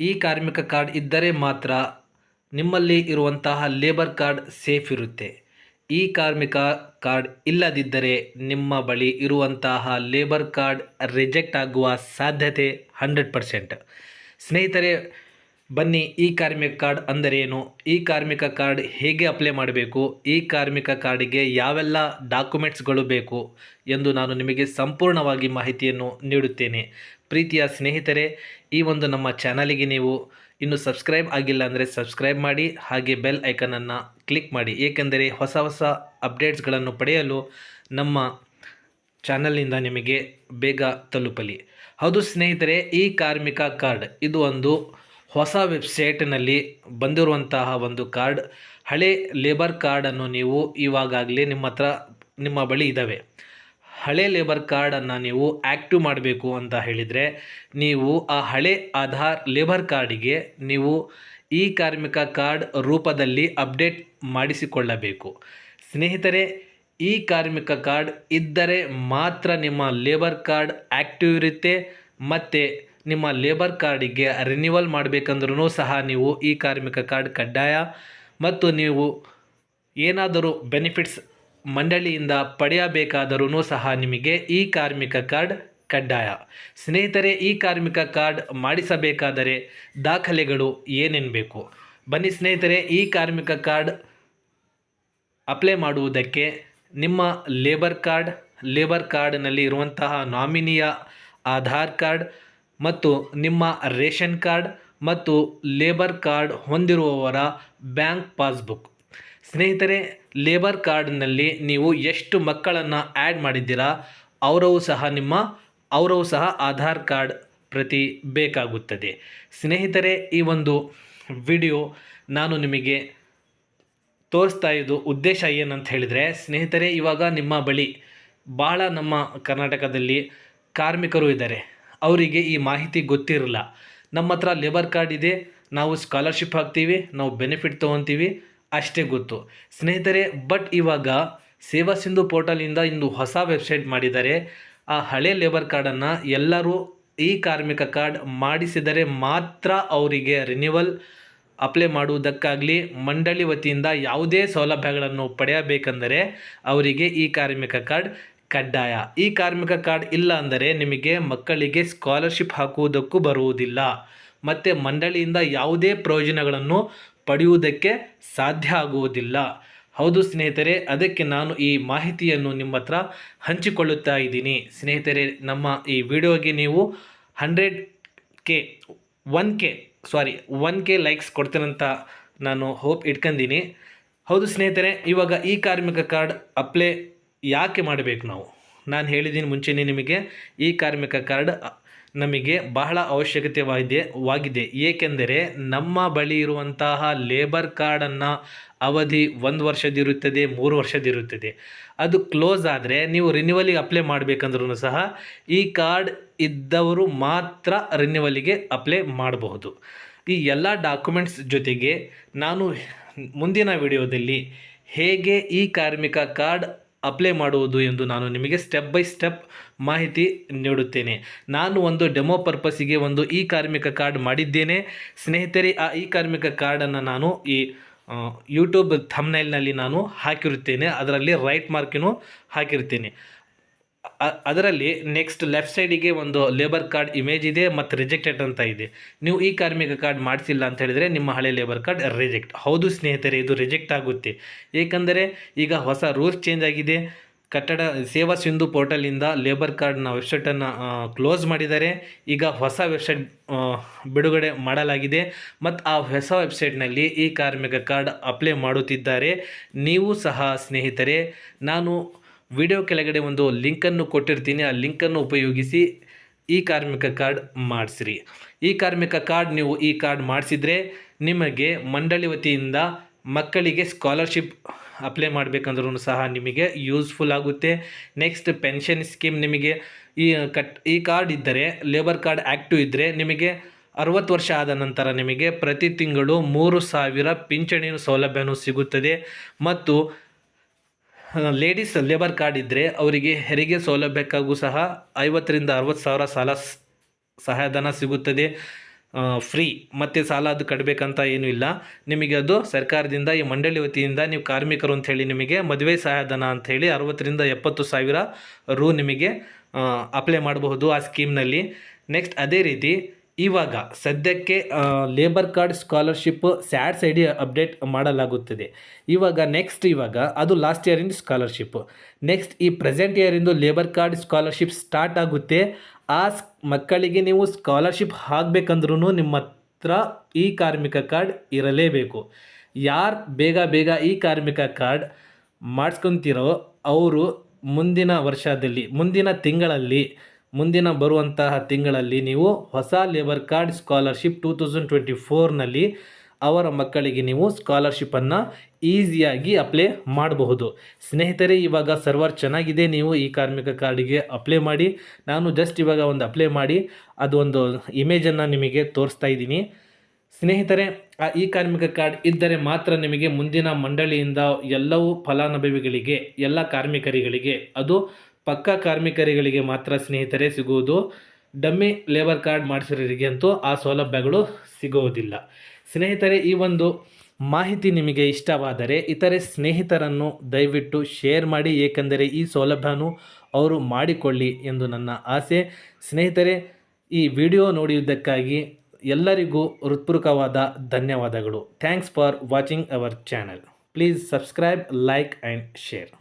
ಈ ಕಾರ್ಮಿಕ ಕಾರ್ಡ್ ಇದ್ದರೆ ಮಾತ್ರ ನಿಮ್ಮಲ್ಲಿ ಇರುವಂತಹ ಲೇಬರ್ ಕಾರ್ಡ್ ಸೇಫ್ ಇರುತ್ತೆ. ಈ ಕಾರ್ಮಿಕ ಕಾರ್ಡ್ ಇಲ್ಲದಿದ್ದರೆ ನಿಮ್ಮ ಬಳಿ ಇರುವಂತಹ ಲೇಬರ್ ಕಾರ್ಡ್ ರಿಜೆಕ್ಟ್ ಆಗುವ ಸಾಧ್ಯತೆ ಹಂಡ್ರೆಡ್ ಪರ್ಸೆಂಟ್. ಸ್ನೇಹಿತರೆ ಬನ್ನಿ, ಈ ಕಾರ್ಮಿಕ ಕಾರ್ಡ್ ಅಂದರೇನು? ಈ ಕಾರ್ಮಿಕ ಕಾರ್ಡ್ ಹೇಗೆ ಅಪ್ಲೈ ಮಾಡಬೇಕು? ಈ ಕಾರ್ಮಿಕ ಕಾರ್ಡಿಗೆ ಯಾವೆಲ್ಲ ಡಾಕ್ಯುಮೆಂಟ್ಸ್ಗಳು ಬೇಕು ಎಂದು ನಾನು ನಿಮಗೆ ಸಂಪೂರ್ಣವಾಗಿ ಮಾಹಿತಿಯನ್ನು ನೀಡುತ್ತೇನೆ. ಪ್ರೀತಿಯ ಸ್ನೇಹಿತರೆ, ಈ ಒಂದು ನಮ್ಮ ಚಾನಲಿಗೆ ನೀವು ಇನ್ನು ಸಬ್ಸ್ಕ್ರೈಬ್ ಆಗಿಲ್ಲ ಅಂದರೆ ಸಬ್ಸ್ಕ್ರೈಬ್ ಮಾಡಿ, ಹಾಗೆ ಬೆಲ್ ಐಕನನ್ನು ಕ್ಲಿಕ್ ಮಾಡಿ. ಏಕೆಂದರೆ ಹೊಸ ಹೊಸ ಅಪ್ಡೇಟ್ಸ್ಗಳನ್ನು ಪಡೆಯಲು ನಮ್ಮ ಚಾನಲ್ನಿಂದ ನಿಮಗೆ ಬೇಗ ತಲುಪಲಿ. ಹೌದು ಸ್ನೇಹಿತರೆ, ಈ ಕಾರ್ಮಿಕ ಕಾರ್ಡ್ ಇದು ಒಂದು ಹೊಸ ವೆಬ್ಸೈಟ್ನಲ್ಲಿ ಬಂದಿರುವಂತಹ ಒಂದು ಕಾರ್ಡ್, ಹಳೆ ಲೇಬರ್ ಕಾರ್ಡನ್ನು ನೀವು ಇವಾಗಲೇ ನಿಮ್ಮ ಹತ್ರ ನಿಮ್ಮ ಬಳಿ ಇದ್ದಾವೆ ಹಳೆ ಲೇಬರ್ ಕಾರ್ಡನ್ನು ನೀವು ಆ್ಯಕ್ಟಿವ್ ಮಾಡಬೇಕು ಅಂತ ಹೇಳಿದರೆ, ನೀವು ಆ ಹಳೆ ಆಧಾರ್ ಲೇಬರ್ ಕಾರ್ಡಿಗೆ ನೀವು ಈ ಕಾರ್ಮಿಕ ಕಾರ್ಡ್ ರೂಪದಲ್ಲಿ ಅಪ್ಡೇಟ್ ಮಾಡಿಸಿಕೊಳ್ಳಬೇಕು. ಸ್ನೇಹಿತರೆ, ಈ ಕಾರ್ಮಿಕ ಕಾರ್ಡ್ ಇದ್ದರೆ ಮಾತ್ರ ನಿಮ್ಮ ಲೇಬರ್ ಕಾರ್ಡ್ ಆ್ಯಕ್ಟಿವ್ ಇರುತ್ತೆ, ಮತ್ತು ನಿಮ್ಮ ಲೇಬರ್ ಕಾರ್ಡಿಗೆ ರಿನ್ಯೂವಲ್ ಮಾಡಬೇಕಂದ್ರೂ ಸಹ ನೀವು ಈ ಕಾರ್ಮಿಕ ಕಾರ್ಡ್ ಕಡ್ಡಾಯ ಮತ್ತು ನೀವು ಏನಾದರೂ ಬೆನಿಫಿಟ್ಸ್ ಮಂಡಳಿಯಿಂದ ಪಡೆಯಬೇಕಾದರೂ ಸಹ ನಿಮಗೆ ಈ ಕಾರ್ಮಿಕ ಕಾರ್ಡ್ ಕಡ್ಡಾಯ. ಸ್ನೇಹಿತರೆ, ಈ ಕಾರ್ಮಿಕ ಕಾರ್ಡ್ ಮಾಡಿಸಬೇಕಾದರೆ ದಾಖಲೆಗಳು ಏನೇನು ಬೇಕು ಬನ್ನಿ ಸ್ನೇಹಿತರೆ, ಈ ಕಾರ್ಮಿಕ ಕಾರ್ಡ್ ಅಪ್ಲೈ ಮಾಡುವುದಕ್ಕೆ ನಿಮ್ಮ ಲೇಬರ್ ಕಾರ್ಡ್ ಲೇಬರ್ ಕಾರ್ಡ್ನಲ್ಲಿ ಇರುವಂತಹ ನಾಮಿನಿಯ ಆಧಾರ್ ಕಾರ್ಡ್ ಮತ್ತು ನಿಮ್ಮ ರೇಷನ್ ಕಾರ್ಡ್ ಮತ್ತು ಲೇಬರ್ ಕಾರ್ಡ್ ಹೊಂದಿರುವವರ ಬ್ಯಾಂಕ್ ಪಾಸ್ಬುಕ್. ಸ್ನೇಹಿತರೆ, ಲೇಬರ್ ಕಾರ್ಡ್ನಲ್ಲಿ ನೀವು ಎಷ್ಟು ಮಕ್ಕಳನ್ನು ಆ್ಯಡ್ ಮಾಡಿದ್ದೀರಾ, ಅವರವು ಸಹ ನಿಮ್ಮ, ಅವರವು ಸಹ ಆಧಾರ್ ಕಾರ್ಡ್ ಪ್ರತಿ ಬೇಕಾಗುತ್ತದೆ. ಸ್ನೇಹಿತರೆ, ಈ ಒಂದು ವಿಡಿಯೋ ನಾನು ನಿಮಗೆ ತೋರಿಸ್ತಾ ಇದ್ದು ಉದ್ದೇಶ ಏನಂತ ಹೇಳಿದರೆ, ಸ್ನೇಹಿತರೆ, ಇವಾಗ ನಿಮ್ಮ ಬಳಿ ಭಾಳ ನಮ್ಮ ಕರ್ನಾಟಕದಲ್ಲಿ ಕಾರ್ಮಿಕರು ಇದ್ದಾರೆ. ಅವರಿಗೆ ಈ ಮಾಹಿತಿ ಗೊತ್ತಿರಲ್ಲ. ನಮ್ಮ ಹತ್ರ ಲೇಬರ್ ಕಾರ್ಡ್ ಇದೆ, ನಾವು ಸ್ಕಾಲರ್ಶಿಪ್ ಹಾಕ್ತೀವಿ, ನಾವು ಬೆನಿಫಿಟ್ ತೊಗೊತೀವಿ, ಅಷ್ಟೇ ಗೊತ್ತು. ಸ್ನೇಹಿತರೆ ಬಟ್ ಇವಾಗ ಸೇವಾ ಸಿಂಧು ಪೋರ್ಟಲಿಂದ ಇಂದು ಹೊಸ ವೆಬ್ಸೈಟ್ ಮಾಡಿದ್ದಾರೆ. ಆ ಹಳೆ ಲೇಬರ್ ಕಾರ್ಡನ್ನು ಎಲ್ಲರೂ ಈ ಕಾರ್ಮಿಕ ಕಾರ್ಡ್ ಮಾಡಿಸಿದರೆ ಮಾತ್ರ ಅವರಿಗೆ ರಿನ್ಯೂವಲ್ ಅಪ್ಲೈ ಮಾಡುವುದಕ್ಕಾಗಲಿ ಮಂಡಳಿ ವತಿಯಿಂದ ಯಾವುದೇ ಸೌಲಭ್ಯಗಳನ್ನು ಪಡೆಯಬೇಕೆಂದರೆ ಅವರಿಗೆ ಈ ಕಾರ್ಮಿಕ ಕಾರ್ಡ್ ಕಡ್ಡಾಯ. ಈ ಕಾರ್ಮಿಕ ಕಾರ್ಡ್ ಇಲ್ಲ ಅಂದರೆ ನಿಮಗೆ ಮಕ್ಕಳಿಗೆ ಸ್ಕಾಲರ್ಶಿಪ್ ಹಾಕುವುದಕ್ಕೂ ಬರುವುದಿಲ್ಲ. ಮತ್ತು ಮಂಡಳಿಯಿಂದ ಯಾವುದೇ ಪ್ರಯೋಜನಗಳನ್ನು ಪಡೆಯುವುದಕ್ಕೆ ಸಾಧ್ಯ ಆಗುವುದಿಲ್ಲ. ಹೌದು ಸ್ನೇಹಿತರೆ, ಅದಕ್ಕೆ ನಾನು ಈ ಮಾಹಿತಿಯನ್ನು ನಿಮ್ಮ ಹತ್ರ ಹಂಚಿಕೊಳ್ಳುತ್ತಾ ಇದ್ದೀನಿ. ಸ್ನೇಹಿತರೆ, ನಮ್ಮ ಈ ವಿಡಿಯೋಗೆ ನೀವು hundred K, one K, sorry, one K likes ಕೊಡ್ತೇನಂತ ನಾನು ಹೋಪ್ ಇಟ್ಕೊಂಡಿನಿ. ಹೌದು ಸ್ನೇಹಿತರೆ, ಇವಾಗ ಈ ಕಾರ್ಮಿಕ ಕಾರ್ಡ್ ಅಪ್ಲೈ ಯಾಕೆ ಮಾಡಬೇಕು ನಾವು? ನಾನು ಹೇಳಿದ್ದೀನಿ ಮುಂಚೆನೇ ನಿಮಗೆ ಈ ಕಾರ್ಮಿಕ ಕಾರ್ಡ್ ನಮಗೆ ಬಹಳ ಅವಶ್ಯಕತೆವಾಗಿದೆ, ವಾಗಿದೆ. ಏಕೆಂದರೆ ನಮ್ಮ ಬಳಿ ಇರುವಂತಹ ಲೇಬರ್ ಕಾರ್ಡನ್ನು ಅವಧಿ ಒಂದು ವರ್ಷದಿರುತ್ತದೆ, ಮೂರು ವರ್ಷದಿರುತ್ತದೆ. ಅದು ಕ್ಲೋಸ್ ಆದರೆ ನೀವು ರಿನ್ಯೂವಲಿಗೆ ಅಪ್ಲೈ ಮಾಡಬೇಕಂದ್ರೂ ಸಹ ಈ ಕಾರ್ಡ್ ಇದ್ದವರು ಮಾತ್ರ ರಿನ್ಯೂವಲಿಗೆ ಅಪ್ಲೈ ಮಾಡಬಹುದು. ಈ ಎಲ್ಲ ಡಾಕ್ಯುಮೆಂಟ್ಸ್ ಜೊತೆಗೆ ನಾನು ಮುಂದಿನ ವಿಡಿಯೋದಲ್ಲಿ ಹೇಗೆ ಈ ಕಾರ್ಮಿಕ ಕಾರ್ಡ್ ಅಪ್ಲೈ ಮಾಡುವುದು ಎಂದು ನಾನು ನಿಮಗೆ ಸ್ಟೆಪ್ ಬೈ ಸ್ಟೆಪ್ ಮಾಹಿತಿ ನೀಡುತ್ತೇನೆ. ನಾನು ಒಂದು ಡೆಮೋ ಪರ್ಪಸ್ಸಿಗೆ ಒಂದು ಇ ಕಾರ್ಮಿಕ ಕಾರ್ಡ್ ಮಾಡಿದ್ದೇನೆ. ಸ್ನೇಹಿತರೆ, ಆ ಇ ಕಾರ್ಮಿಕ ಕಾರ್ಡನ್ನು ನಾನು ಈ ಯೂಟ್ಯೂಬ್ ಥಮ್ನೈಲ್ನಲ್ಲಿ ನಾನು ಹಾಕಿರುತ್ತೇನೆ. ಅದರಲ್ಲಿ ರೈಟ್ ಮಾರ್ಕಿನೂ ಹಾಕಿರ್ತೇನೆ ಅ- ಅದರಲ್ಲಿ ನೆಕ್ಸ್ಟ್ ಲೆಫ್ಟ್ ಸೈಡಿಗೆ ಒಂದು ಲೇಬರ್ ಕಾರ್ಡ್ ಇಮೇಜ್ ಇದೆ ಮತ್ತು ರಿಜೆಕ್ಟೆಡ್ ಅಂತ ಇದೆ. ನೀವು ಈ ಕಾರ್ಮಿಕ ಕಾರ್ಡ್ ಮಾಡಿಸಿಲ್ಲ ಅಂತ ಹೇಳಿದರೆ ನಿಮ್ಮ ಹಳೆ ಲೇಬರ್ ಕಾರ್ಡ್ ರಿಜೆಕ್ಟ್ ಹೌದು ಸ್ನೇಹಿತರೆ, ಇದು ರಿಜೆಕ್ಟ್ ಆಗುತ್ತೆ. ಏಕೆಂದರೆ ಈಗ ಹೊಸ ರೂಲ್ಸ್ ಚೇಂಜ್ ಆಗಿದೆ. ಕಟ್ಟಡ, ಸೇವಾ ಸಿಂಧು ಪೋರ್ಟಲಿಂದ ಲೇಬರ್ ಕಾರ್ಡ್ನ ವೆಬ್ಸೈಟನ್ನು ಕ್ಲೋಸ್ ಮಾಡಿದ್ದಾರೆ. ಈಗ ಹೊಸ ವೆಬ್ಸೈಟ್ ಬಿಡುಗಡೆ ಮಾಡಲಾಗಿದೆ. ಮತ್ತು ಆ ಹೊಸ ವೆಬ್ಸೈಟ್ನಲ್ಲಿ ಈ ಕಾರ್ಮಿಕ ಕಾರ್ಡ್ ಅಪ್ಲೈ ಮಾಡುತ್ತಿದ್ದಾರೆ. ನೀವು ಸಹ ಸ್ನೇಹಿತರೆ, ನಾನು ವಿಡಿಯೋ ಕೆಳಗಡೆ ಒಂದು ಲಿಂಕನ್ನು ಕೊಟ್ಟಿರ್ತೀನಿ. ಆ ಲಿಂಕನ್ನು ಉಪಯೋಗಿಸಿ ಈ ಕಾರ್ಮಿಕ ಕಾರ್ಡ್ ಮಾಡಿಸ್ರಿ. ಈ ಕಾರ್ಮಿಕ ಕಾರ್ಡ್ ನೀವು ಈ ಕಾರ್ಡ್ ಮಾಡಿಸಿದರೆ ನಿಮಗೆ ಮಂಡಳಿ ವತಿಯಿಂದ ಮಕ್ಕಳಿಗೆ ಸ್ಕಾಲರ್ಶಿಪ್ ಅಪ್ಲೈ ಮಾಡಬೇಕಂದ್ರೂ ಸಹ ನಿಮಗೆ ಯೂಸ್ಫುಲ್ ಆಗುತ್ತೆ. ನೆಕ್ಸ್ಟ್ ಪೆನ್ಷನ್ ಸ್ಕೀಮ್ ನಿಮಗೆ ಈ ಕಟ್, ಈ ಕಾರ್ಡ್ ಇದ್ದರೆ, ಲೇಬರ್ ಕಾರ್ಡ್ ಆ್ಯಕ್ಟಿವ್ ಇದ್ದರೆ ನಿಮಗೆ ಅರವತ್ತು ವರ್ಷ ಆದ ನಂತರ ನಿಮಗೆ ಪ್ರತಿ ತಿಂಗಳು ಮೂರು ಸಾವಿರ ಪಿಂಚಣಿ ಸೌಲಭ್ಯನೂ ಸಿಗುತ್ತದೆ. ಮತ್ತು ಲೇಡೀಸ್ ಲೇಬರ್ ಕಾರ್ಡ್ ಇದ್ದರೆ ಅವರಿಗೆ ಹೆರಿಗೆ ಸೌಲಭ್ಯಕ್ಕಾಗೂ ಸಹ ಐವತ್ತರಿಂದ ಅರವತ್ತು ಸಾವಿರ ಸಾಲ ಸಹಾಯಧನ ಸಿಗುತ್ತದೆ. ಫ್ರೀ ಮತ್ತು ಸಾಲ ಅದು ಕಟ್ಟಬೇಕಂತ ಏನೂ ಇಲ್ಲ. ನಿಮಗೆ ಅದು ಸರ್ಕಾರದಿಂದ, ಈ ಮಂಡಳಿ ವತಿಯಿಂದ ನೀವು ಕಾರ್ಮಿಕರು ಅಂಥೇಳಿ ನಿಮಗೆ ಮದುವೆ ಸಹಾಯಧನ ಅಂಥೇಳಿ ಅರವತ್ತರಿಂದ ಎಪ್ಪತ್ತು ಸಾವಿರ ರು ನಿಮಗೆ ಅಪ್ಲೈ ಮಾಡಬಹುದು ಆ ಸ್ಕೀಮ್ನಲ್ಲಿ ನೆಕ್ಸ್ಟ್ ಅದೇ ರೀತಿ ಇವಾಗ ಸದ್ಯಕ್ಕೆ labour card scholarship SATS I D update ಮಾಡಲಾಗುತ್ತದೆ. ಇವಾಗ ನೆಕ್ಸ್ಟ್ ಇವಾಗ ಅದು ಲಾಸ್ಟ್ ಇಯರಿಂದ ಸ್ಕಾಲರ್ಶಿಪ್ ನೆಕ್ಸ್ಟ್ ಈ ಪ್ರೆಸೆಂಟ್ ಇಯರಿಂದು ಲೇಬರ್ ಕಾರ್ಡ್ ಸ್ಕಾಲರ್ಶಿಪ್ ಸ್ಟಾರ್ಟ್ ಆಗುತ್ತೆ. ಆ ಮಕ್ಕಳಿಗೆ ನೀವು ಸ್ಕಾಲರ್ಶಿಪ್ ಆಗಬೇಕಂದ್ರೂ ನಿಮ್ಮ ಹತ್ರ ಈ ಕಾರ್ಮಿಕ ಕಾರ್ಡ್ ಇರಲೇಬೇಕು. ಯಾರು ಬೇಗ ಬೇಗ ಈ ಕಾರ್ಮಿಕ ಕಾರ್ಡ್ ಮಾಡಿಸ್ಕೊತಿರೋ, ಅವರು ಮುಂದಿನ ವರ್ಷದಲ್ಲಿ, ಮುಂದಿನ ತಿಂಗಳಲ್ಲಿ ಮುಂದಿನ ಬರುವಂತಹ ತಿಂಗಳಲ್ಲಿ ನೀವು ಹೊಸ labour card scholarship two thousand twenty ಫೋರ್ನಲ್ಲಿ ಅವರ ಮಕ್ಕಳಿಗೆ ನೀವು ಸ್ಕಾಲರ್ಶಿಪ್ಪನ್ನು ಈಸಿಯಾಗಿ ಅಪ್ಲೈ ಮಾಡಬಹುದು. ಸ್ನೇಹಿತರೆ, ಇವಾಗ ಸರ್ವರ್ ಚೆನ್ನಾಗಿದೆ, ನೀವು ಈ ಕಾರ್ಮಿಕ ಕಾರ್ಡಿಗೆ ಅಪ್ಲೈ ಮಾಡಿ. ನಾನು ಜಸ್ಟ್ ಇವಾಗ ಒಂದು ಅಪ್ಲೈ ಮಾಡಿ. ಅದು ಒಂದು ಇಮೇಜನ್ನು ನಿಮಗೆ ತೋರಿಸ್ತಾ ಇದ್ದೀನಿ. ಸ್ನೇಹಿತರೆ, ಆ ಈ ಕಾರ್ಮಿಕ ಕಾರ್ಡ್ ಇದ್ದರೆ ಮಾತ್ರ ನಿಮಗೆ ಮುಂದಿನ ಮಂಡಳಿಯಿಂದ ಎಲ್ಲವೂ ಫಲಾನುಭವಿಗಳಿಗೆ, ಎಲ್ಲ ಕಾರ್ಮಿಕರಿಗಳಿಗೆ ಅದು ಪಕ್ಕ ಕಾರ್ಮಿಕರಿಗಳಿಗೆ ಮಾತ್ರ ಸ್ನೇಹಿತರೇ ಸಿಗುವುದು. ಡಮ್ಮಿ ಲೇಬರ್ ಕಾರ್ಡ್ ಮಾಡಿಸಿರೋರಿಗೆ ಅಂತೂ ಆ ಸೌಲಭ್ಯಗಳು ಸಿಗುವುದಿಲ್ಲ. ಸ್ನೇಹಿತರೆ, ಈ ಒಂದು ಮಾಹಿತಿ ನಿಮಗೆ ಇಷ್ಟವಾದರೆ ಇತರೆ ಸ್ನೇಹಿತರನ್ನು ದಯವಿಟ್ಟು ಶೇರ್ ಮಾಡಿ, ಏಕೆಂದರೆ ಈ ಸೌಲಭ್ಯನೂ ಅವರು ಮಾಡಿಕೊಳ್ಳಿ ಎಂದು ನನ್ನ ಆಸೆ. ಸ್ನೇಹಿತರೆ, ಈ ವಿಡಿಯೋ ನೋಡಿದ್ದಕ್ಕಾಗಿ ಎಲ್ಲರಿಗೂ ಹೃತ್ಪೂರ್ವಕವಾದ ಧನ್ಯವಾದಗಳು. Thanks for watching our channel. Please subscribe, like and share.